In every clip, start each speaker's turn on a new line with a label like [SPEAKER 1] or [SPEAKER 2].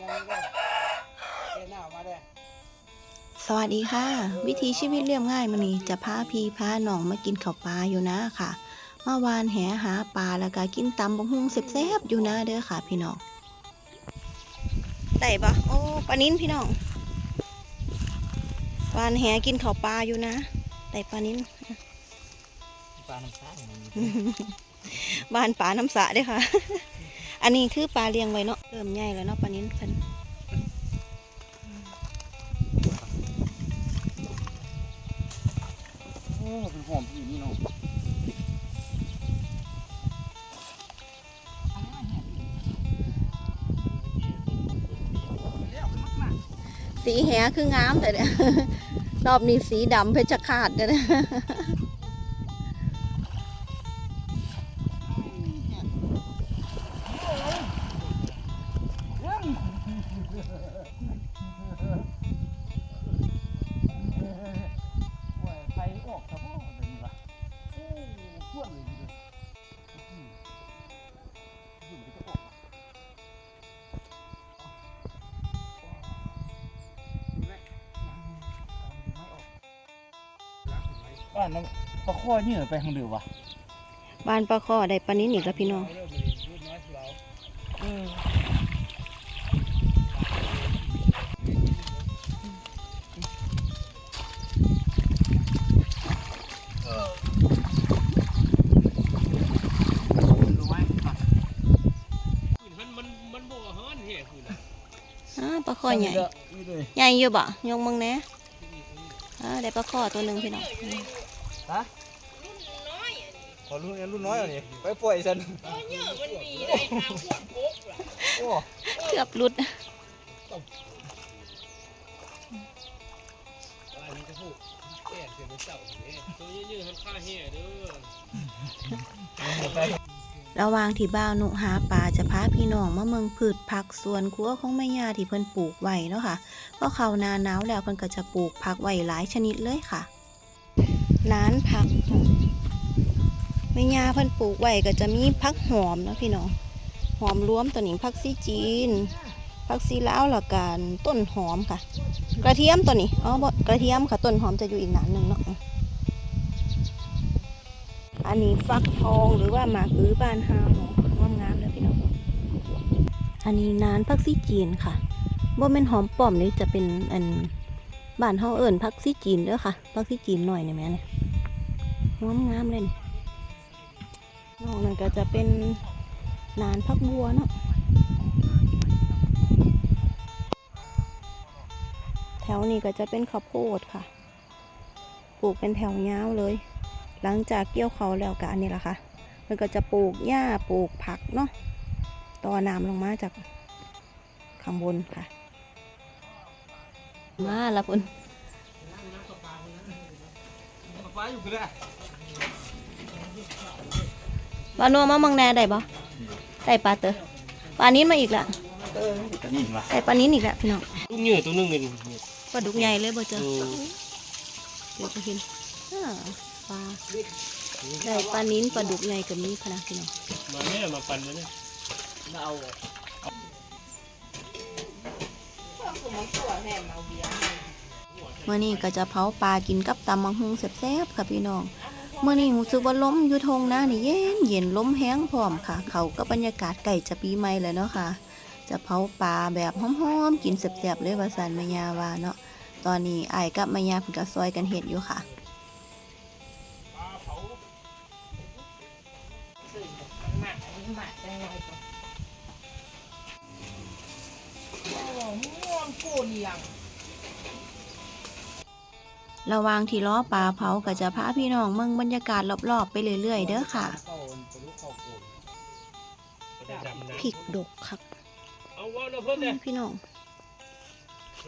[SPEAKER 1] แล้วนี่ก็เอ็นหน้ามาได้
[SPEAKER 2] สวัสดีค่ะ วิถีชีวิตเรียบง่ายมันนี้จะพาพี่พาน้องมากินข้าวปลาอยู่นะค่ะเมื่อวานแหหาปลาแล้วก็กินตำบักฮุงแซ่บๆอยู่นะเด้อค่ะ พี่น้องได้ปะโอ้ปลานิ้นพี่น้องวานแหกินข้าวปลาอยู่นะได้ปลานิ้น
[SPEAKER 1] ปลาน้ำตาลมันมี
[SPEAKER 2] บ้านปลาน้ำสะเด้อค่ะ อันนี้คือปลาเลี้ยงไว้เนาะเริ่มใหญ่แล้วเนาะปลานิ้นเพิ่น
[SPEAKER 1] โอ้เป็นหอมอยู่นี่เนาะ
[SPEAKER 2] สีแหคืองามแต่เนี่ยรอบนี้สีดำเพชรขาดเด้อเนี่ย
[SPEAKER 1] โอ้ยไฟออกครับพ่อเป็นไงวะโอ้พวดเลยทีเดียวอืมยุ่งไปจะออกมาบ้านน้ำปลาข้อเหยื่อไปทางเดือวะ
[SPEAKER 2] บ้านปลาข้อได้ปลานิ้นอีกแล้วพี่น้อง ปลาข้อใหญ่
[SPEAKER 1] นี่เลย
[SPEAKER 2] ใหญ่อยู่บ่ยงมึงแหน่อ่าได้ปลาข้อตัวหนึ่งพี่น้อง
[SPEAKER 1] ฮะขอรุ่นรุ่นน้อยอะนี่ไปปล่อยฉัน
[SPEAKER 3] มันมีได้ทางพวกโคกล่ะ
[SPEAKER 1] โอ้
[SPEAKER 2] เกือบหลุด
[SPEAKER 3] อันนี้จะพูดแก่เสียงเจ้าเนี่ยตัวยืดๆหันค่าเหี้ยเด้อ
[SPEAKER 2] ระหว่างที่บ่าวหนุหาปลาจะพาพี่น้องมาเมืองพืชผักสวนครัวของแม่ยาที่เพิ่นปลูกไว้เนาะค่ะเพราะเขาหนาหนาวแล้วเพิ่นก็จะปลูกผักไว้หลายชนิดเลยค่ะ ร้านผักแม่ยาเพิ่นปลูกไว้ก็จะมีผักหอมเนาะพี่น้อง หอมรวมตัวนี้ผักซีจีนผักซีลาวล้วกันต้นหอมค่ะ กระเทียมตัวนี้ อ๋อกระเทียมค่ะต้นหอมจะอยู่อีกหนานหนึ่งเนาะ อันนี้ฟักทองหรือว่าหมากอื้อบ้านเฮาเนาะงามงามเลยพี่น้องอันนี้นานพักซี่จีนค่ะบ่แม่นหอมป้อมนี่จะเป็นอันบ้านเฮาเอิ้นพักซี่จีนเด้อค่ะพักซี่จีนหน่อยนี่แม่เนี่ยงามงามเลยนี่นอกนั้นก็จะเป็นนานพักบัวเนาะแถวนี้ก็จะเป็นข้าวโพดค่ะ ปลูกเป็นแถวยาวเลย หลังจากเกี่ยวเขาวแล้วก็อันนี้ละค่ะมันก็จะปลูกหญ้าปลูกผักเนาะต่อน้ำลงมาจากข้างบนค่ะ มาละพุ่น
[SPEAKER 1] ปลาอยู่กันเลย
[SPEAKER 2] ปลานัวมามังแหน่ได้บ่ได้ปลาเตอปลานี้มาอีกละ
[SPEAKER 1] เออกันนี่วะ
[SPEAKER 2] ได้ปลานี้อีกแล้วพี่น้อง
[SPEAKER 3] ลูกเหยื่อตัวหนึงนี่
[SPEAKER 2] ปลาดุกใหญ่เลยบ่เจอ
[SPEAKER 3] เออ
[SPEAKER 2] เดี๋ยวจะเห็นอ่า ปลาได้ปลานิ้นปลาดุกใหญ่กับนี้พะนะพี่น้อง
[SPEAKER 3] มาแม่มาปั่นมาเนี่ย
[SPEAKER 1] เอา
[SPEAKER 2] เมื่อนี้ก็จะเผาปลากินกับตำมังหุงแซ่บๆค่ะพี่น้องเมื่อนี้รู้สึกว่าล้มอยู่ทงนะนี่เย็นเย็นล้มแห้งพร้อมค่ะ เขาก็บรรยากาศไก่จะปีใหม่เลยเนาะค่ะ จะเผาปลาแบบหอมๆกินแซ่บๆเลยว่าสันมายาว่าเนาะตอนนี้ไอ้ายกับมายาเพิ่นก็ซอยกันเฮ็ดอยู่ค่ะ ระหว่างที่ล้อปลาเผาก็จะพาพี่น้องเมืองบรรยากาศรอบๆไปเรื่อยๆเด้อค่ะ
[SPEAKER 1] เข้าไปลูกเข้าโกน
[SPEAKER 3] ได้ดำนะ
[SPEAKER 2] พริกดกครับ
[SPEAKER 3] เอาว่าเราเพิ่นเนี่ย
[SPEAKER 2] พี่น้อง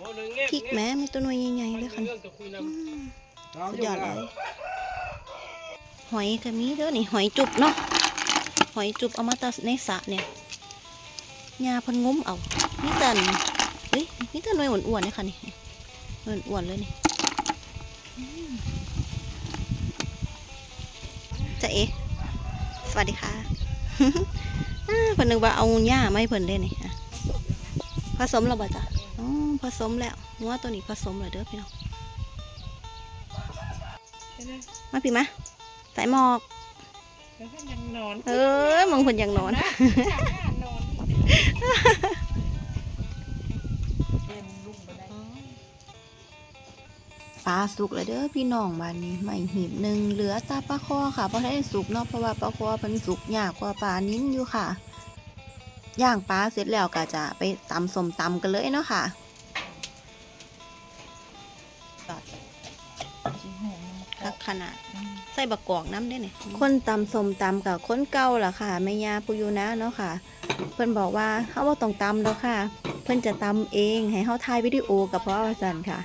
[SPEAKER 3] ว่าหนึ่งแง่
[SPEAKER 2] พริกแม้มีตัวหน่วยใหญ่ๆเลยค่ะ
[SPEAKER 3] เรื่องจะคุยน
[SPEAKER 2] อืมสุดยอดเลยหอยก็มีเด้อนี่หอยจุบเนาะหอยจุบเอามาตัดในสระเนี่ยยาเพันงุ้มเอานี่แต่น เฮ้ยนี่แต่หน่วยอ้วนๆเนี่ยค่ะนี่หน่วยอ้วนๆเลยนี่อืมจะเอ๋สวัสดีค่ะอ่าเพิ่นนึกว่าเอาหญ้าไม่เพิ่นได้นี่อะผสมแล้วบ่จ้ะอ๋อผสมแล้วงัวตัวนี้ผสมแล้วเด้อพี่น้องมาพี่มาใส่หมอก
[SPEAKER 4] แล้วก็ยังนอน
[SPEAKER 2] เออมองคนยังนอน
[SPEAKER 4] ป
[SPEAKER 2] ลาสุกแล้วเด้อพี่น้องบ้านนี้ไม่หีบหนึ่งเหลือแตาปลาคอค่ะเพราะได้สุกเนาะเพราะว่าปลาคอมันสุกยากกว่าปลานิ้นอยู่ค่ะย่างปลาเสร็จแล้วก็จะไปตำสมตำกันเลยเนาะค่ะักขนาดใส่บักกอกน้ำได้เนี่ยคนตำสมตำกับคนเก่าล่ะค่ะแม่ยาปุยูนะเนาะค่ะ เพิ่นบอกว่าเขาว่าต้องตำแล้วค่ะ เพิ่นจะตำเองให้เขาถ่ายวิดีโอกับเพราะว่าสันค่ะ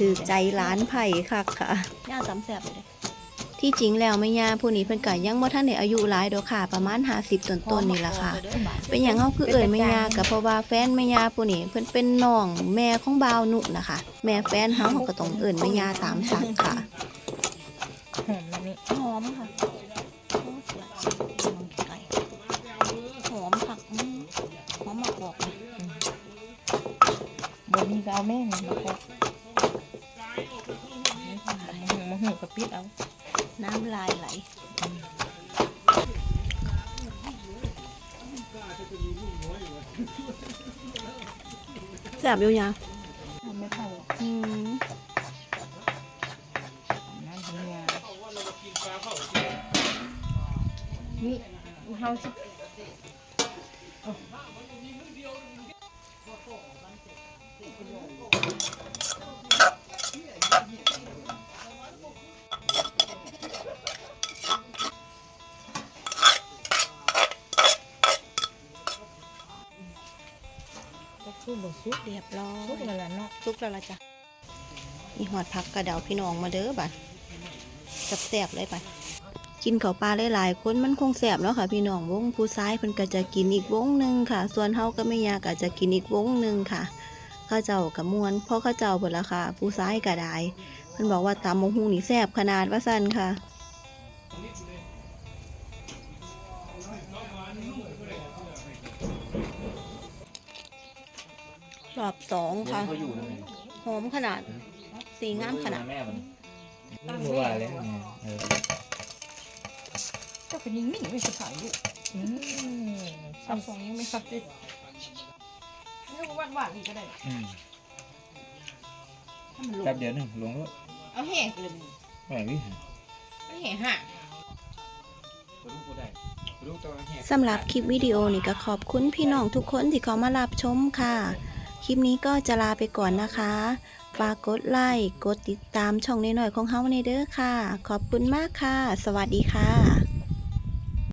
[SPEAKER 2] ถือใจร้านไผ่คักค่ะย่าตำแซ่บเลยที่จริงแล้วแม่ยาผู้นี้เพิ่นก็ยังบ่ทันได้อายุหลายดอกค่ะ ประมาณ50ต้นๆนี่ล่ะค่ะ เป็นอย่างเฮาคือเอ่ยแม่ยากับเพราะว่าแฟนแม่ยาผู้นี้เพิ่นเป็นน้องแม่ของบ่าวนุนะคะ แม่แฟนเฮาเขาก็ต้องเอ่ยแม่ยาตามสั่งค่ะ
[SPEAKER 4] หอมแล้วนี่
[SPEAKER 2] หอมค่ะไก่หอมผักหอมมากบอก
[SPEAKER 4] บนนี้ก็เอาแม่งมาแค่มา หูกับปิดเอา
[SPEAKER 2] น้ำลายไหลแซ่บอยู่ยา
[SPEAKER 4] ไม่เท่า
[SPEAKER 2] อืม
[SPEAKER 4] น้ำเนียนี่เฮาสิ ก็คือบ่สุก
[SPEAKER 2] เรียบร้อ
[SPEAKER 4] สุก
[SPEAKER 2] ย
[SPEAKER 4] แล้วล่ะเนาะ
[SPEAKER 2] ซุกแล้วละจ้ะมีหอดผักกระเดาพี่น้องมาเด้อบัดแซ่บๆเลยบัดกินข้าวปลาหลายๆคนมันคงแซ่บเนาะค่ะ พี่น้องวงผู้ซ้ายเพิ่นก็จะกินอีกวงหนึ่งค่ะ ส่วนเฮาก็ไม่ยากก็จะกินอีกวงหนึ่งค่ะข้าวเจ้ากับมวนเพราะข้าวเจ้าเบิดละค่ะ ผู้ซ้ายก็ได้เพิ่นบอกว่าตำมงหุงนี่แซ่บขนาดว่าซั่นค่ะ รอบสองค่ะ
[SPEAKER 5] เขาอยู่นั่นไง
[SPEAKER 2] หอมขนาด สีงามขนาด
[SPEAKER 5] แม่มันเมื่อวานเลยเออ
[SPEAKER 4] เจ้าเป็นนิ่งๆไม่สิขายอยู่อืมสองสองยังไม่คับดินี่หวานหวานๆอีกก็ได้
[SPEAKER 5] อืม
[SPEAKER 4] ถ้ามันลง
[SPEAKER 5] แป๊บเดียวหนึ่งลงแล้ว
[SPEAKER 4] เอาแห่เลย
[SPEAKER 5] แหวนวิหาร
[SPEAKER 4] เอาแห่ห่า
[SPEAKER 5] ลูกกูได้ลูกตัวแหก
[SPEAKER 2] สำหรับคลิปวิดีโอนี้ก็ขอบคุณพี่น้องทุกคนที่เขามารับชมค่ะ คลิปนี้ก็จะลาไปก่อนนะคะ ฝากกดไลค์ กดติดตามช่องน้อยๆของเฮาในเด้อค่ะ ขอบคุณมากค่ะ สวัสดีค่ะ